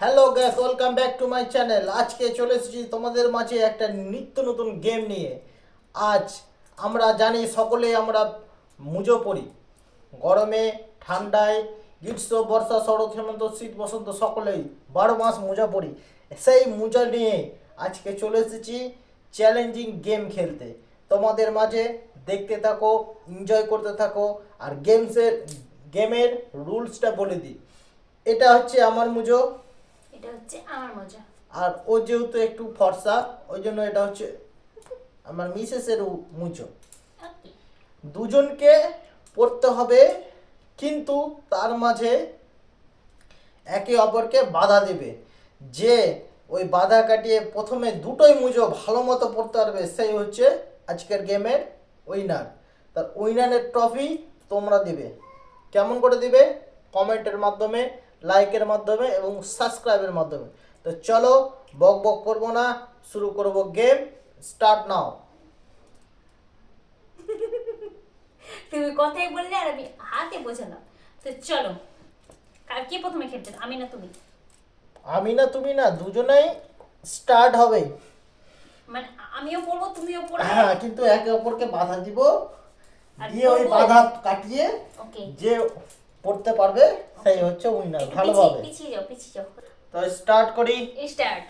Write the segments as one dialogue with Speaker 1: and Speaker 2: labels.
Speaker 1: Hello guys welcome back to my channel আজকে চলে এসেছি তোমাদের মাঝে একটা নিত্য নতুন গেম নিয়ে। আজ আমরা জানি সকলে আমরা মুজো পড়ি। গরমে, ঠান্ডায়, গ্রীষ্ম, বর্ষা, শরৎ, হেমন্ত, শীত, বসন্ত সকলেই বারো মাস মোজা পড়ি। সেই মোজা নিয়ে আজকে চলে এসেছি চ্যালেঞ্জিং গেম খেলতে। তোমাদের মাঝে দেখতে থাকো এনজয় করতে থাকো, আর গেমসের গেমের রুলসটা বলে দিই। এটা হচ্ছে আমার মুজো।
Speaker 2: হচ্ছে আমার মজা।
Speaker 1: আর ও যেহেতু একটু ফর্সা ওই জন্য এটা হচ্ছে আমার মিসেসের মুজো।
Speaker 2: ওকে।
Speaker 1: দুজনকে পড়তে হবে কিন্তু তার মাঝে একে অপরকে বাধা দেবে। যে ওই বাধা কাটিয়ে প্রথমে দুটোই মুজো ভালো মতো পড়তে পারবে সেই হচ্ছে আজকের গেমের উইনার। তার উইনারের ট্রফি তোমরা দিবে। কেমন করে দিবে? কমেন্টের মাধ্যমে লাইকের মাধ্যমে এবং সাবস্ক্রাইবের মাধ্যমে। তো চলো বক বক করব না শুরু করব গেম। Start now.
Speaker 2: তুমি কথাই বললে আর আমি হাতে বোঝালাম। তো চলো কার কে প্রথমে খেলতে আমি না তুমি?
Speaker 1: আমি না তুমি না দুজনেই স্টার্ট হবে।
Speaker 2: মানে আমিও পড়ব তুমিও পড়বে?
Speaker 1: হ্যাঁ কিন্তু একে অপরকে বাধা দিব। দিয়ে ওই বাধা কাটিয়ে
Speaker 2: ওকে
Speaker 1: যে পড়তে পারবে সেই হচ্ছে উইনার ভালোভাবে।
Speaker 2: পিছিয়ে যাও পিছিয়ে যাও।
Speaker 1: তো স্টার্ট করি।
Speaker 2: স্টার্ট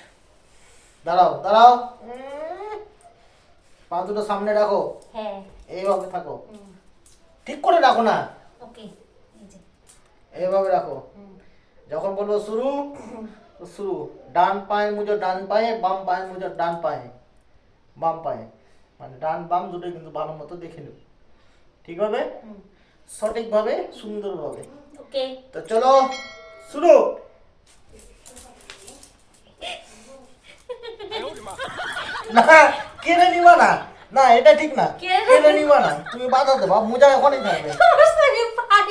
Speaker 1: দাঁড়াও দাঁড়াও। পা দুটো সামনে রাখো।
Speaker 2: হ্যাঁ।
Speaker 1: এইভাবে থাকো। ঠিক করে রাখো না।
Speaker 2: ওকে এই যে।
Speaker 1: এইভাবে রাখো। যখন বলব শুরু শুরু। ডান পায়ে মুজো ডান পায়ে বাম পায়ে মুজো ডান পায়ে বাম পায়ে। মানে ডান বাম দুটোই কিন্তু ভালো মতো দেখে নেব। ঠিক হবে? সঠিকভাবে সুন্দরভাবে।
Speaker 2: ওকে।
Speaker 1: তো চলো শুরু। না কেড়ে নিবা না। না এটা ঠিক না।
Speaker 2: কেড়ে
Speaker 1: নিবা না। তুমি বাধা দেবা মোজা এখনই থাকবে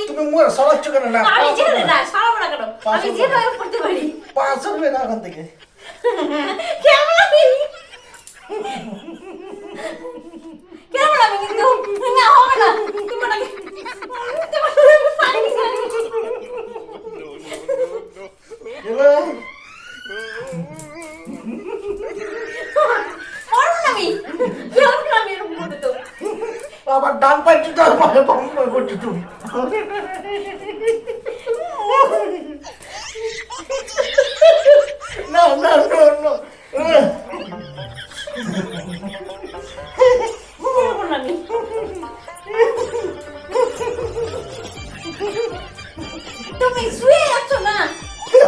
Speaker 1: তুমি মোজা সরাচ্ছ কেন? না
Speaker 2: আমি যেতে না সারাবো না কেন? আমি যেভাবে পড়তে পারি।
Speaker 1: পাঁচ হবে না এখন থেকে।
Speaker 2: কেমন? কিন্তু না হবে না তুমি না
Speaker 1: এবার
Speaker 2: পারব না আমি কেমন আমি এরকম করতে তো
Speaker 1: আবার ডান পায়ে হবে বাম পায়ে করছি তুমি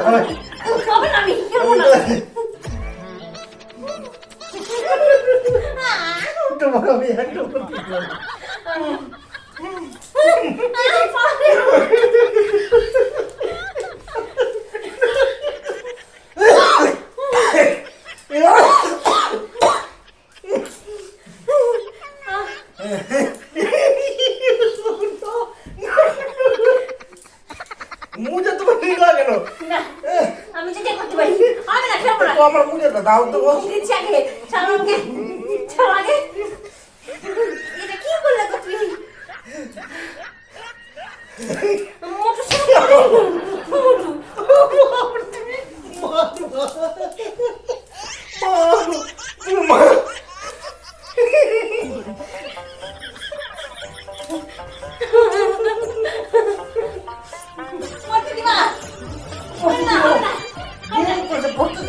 Speaker 2: হবে না আমি কেমন না।
Speaker 1: তোমাকে আমি একটা করতে পারি মুজে তুমি নিলা কেন?
Speaker 2: আমি যেটা করতে পারি। আমি না খেলব না
Speaker 1: আমার আমার না দাও তো বল
Speaker 2: দিচ্ছি আগে ছাড়ো আগে ছাড়ো আগে। এটা কি করলে তুমি? মোটু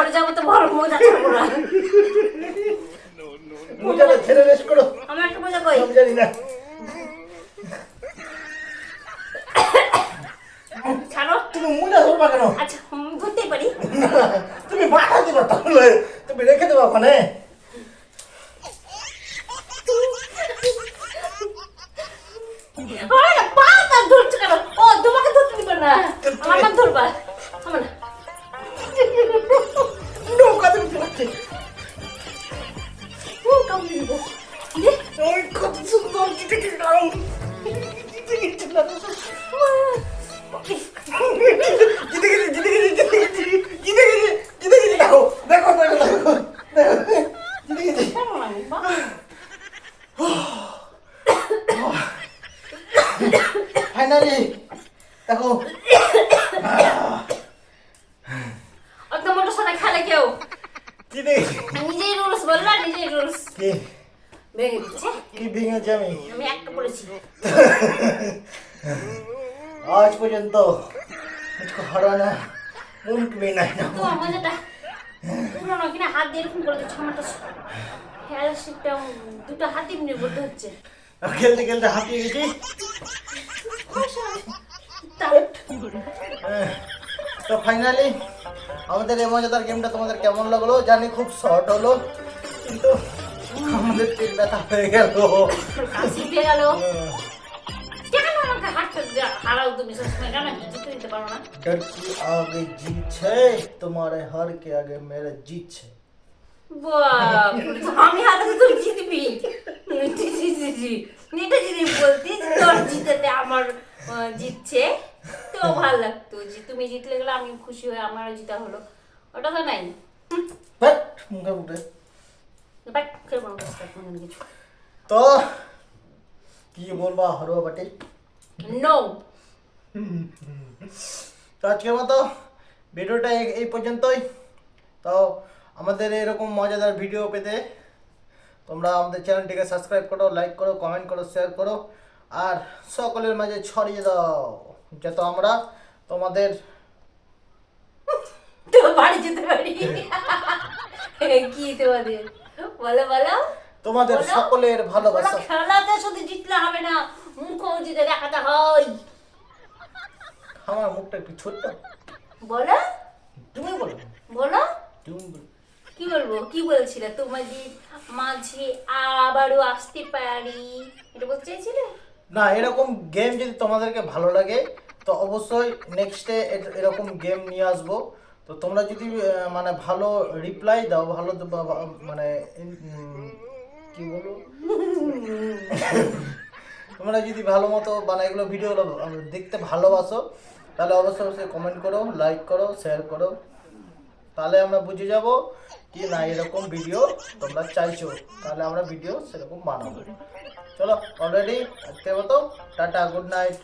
Speaker 2: মরে যাব আমি তো বড় মজা ছাড়বো না।
Speaker 1: মুজেরা ছেড়ে রেস্ট করো।
Speaker 2: আমার একটা মজা কই?
Speaker 1: আমি জানি না।
Speaker 2: ছাড়ো।
Speaker 1: তুমি মুজা ধরবা কেন?
Speaker 2: আচ্ছা ধরতেই পারি।
Speaker 1: তুমি বাধা দিবা তাহলে। তুমি রেখে দেবা ওখানে।
Speaker 2: না পা ধরছো কেন? ও তোমাকে ধরতে দিবে না। আমার ধরবা। আমার না ও কামড়ে দেবো দে।
Speaker 1: ওই কত সুন্দর জিতে গেছিলাম জিতে গেছিলাম জিতে গেছি জিতে গেছি জিতে গেছি জিতে গেছি জিতে গেছি দেখো দেখো দেখো দেখো দেখো জিতে গেছি
Speaker 2: কেমন লাগে বাহ।
Speaker 1: ফাইনালি দেখো
Speaker 2: অত মোটর সাথে খেলে কেউ
Speaker 1: জিতে গেছি
Speaker 2: নিজেই রুলস বললা নিজেই রুলস
Speaker 1: কি? আমি?
Speaker 2: একটা বলেছি। আজ পর্যন্ত না। দুটো বলতে হচ্ছে।
Speaker 1: খেলতে খেলতে হাঁপিয়ে গেছি। তো ফাইনালি আমাদের এই মজাদার গেমটা তোমাদের কেমন লাগল? জানি খুব শর্ট হলো কিন্তু আমাদের পেট ব্যথা হয়ে গেল।
Speaker 2: শিখে গেল। তুমি জিতছে তো ভালো লাগতো যে তুমি জিতলে গেলে আমি খুশি হয়ে আমার জিতা হলো। ওটা তো নাই।
Speaker 1: তো কি বলবা হরবা বাটি
Speaker 2: নো
Speaker 1: তো আজকের মতো ভিডিওটা এই- পর্যন্তই। তো আমাদের এরকম মজাদার ভিডিও পেতে তোমরা আমাদের চ্যানেলটিকে সাবস্ক্রাইব করো লাইক করো কমেন্ট করো শেয়ার করো আর সকলের মাঝে ছড়িয়ে দাও যাতে আমরা তোমাদের
Speaker 2: বাড়ি যেতে পারি। কি তোমাদের? বলো বলো।
Speaker 1: তোমাদের সকলের ভালোবাসা।
Speaker 2: খেলাতে শুধু জিতলে হবে না মুখও জিতে দেখাতে হয়।
Speaker 1: আমার মুখটা একটু ছোট্ট।
Speaker 2: বলো।
Speaker 1: তুমি বলো।
Speaker 2: বলো।
Speaker 1: তুমি বলো।
Speaker 2: কি বলব? কি বলছিলে? তোমাদের মাঝে আবারও আসতে পারি। এটা বলতে চাইছিলে?
Speaker 1: না এরকম গেম যদি তোমাদেরকে ভালো লাগে তো অবশ্যই নেক্সটে এরকম গেম নিয়ে আসব। তো তোমরা যদি মানে ভালো রিপ্লাই দাও, ভালো মানে কি বলো তোমরা যদি ভালো মতো মানে এগুলো ভিডিওগুলো দেখতে ভালোবাসো, তাহলে অবশ্যই অবশ্যই কমেন্ট করো লাইক করো শেয়ার করো। তাহলে আমরা বুঝে যাব কি না এরকম ভিডিও তোমরা চাইছো। তাহলে আমরা ভিডিও সেরকম বানাবো। চলো অলরেডি আজকের মতো টাটা গুড নাইট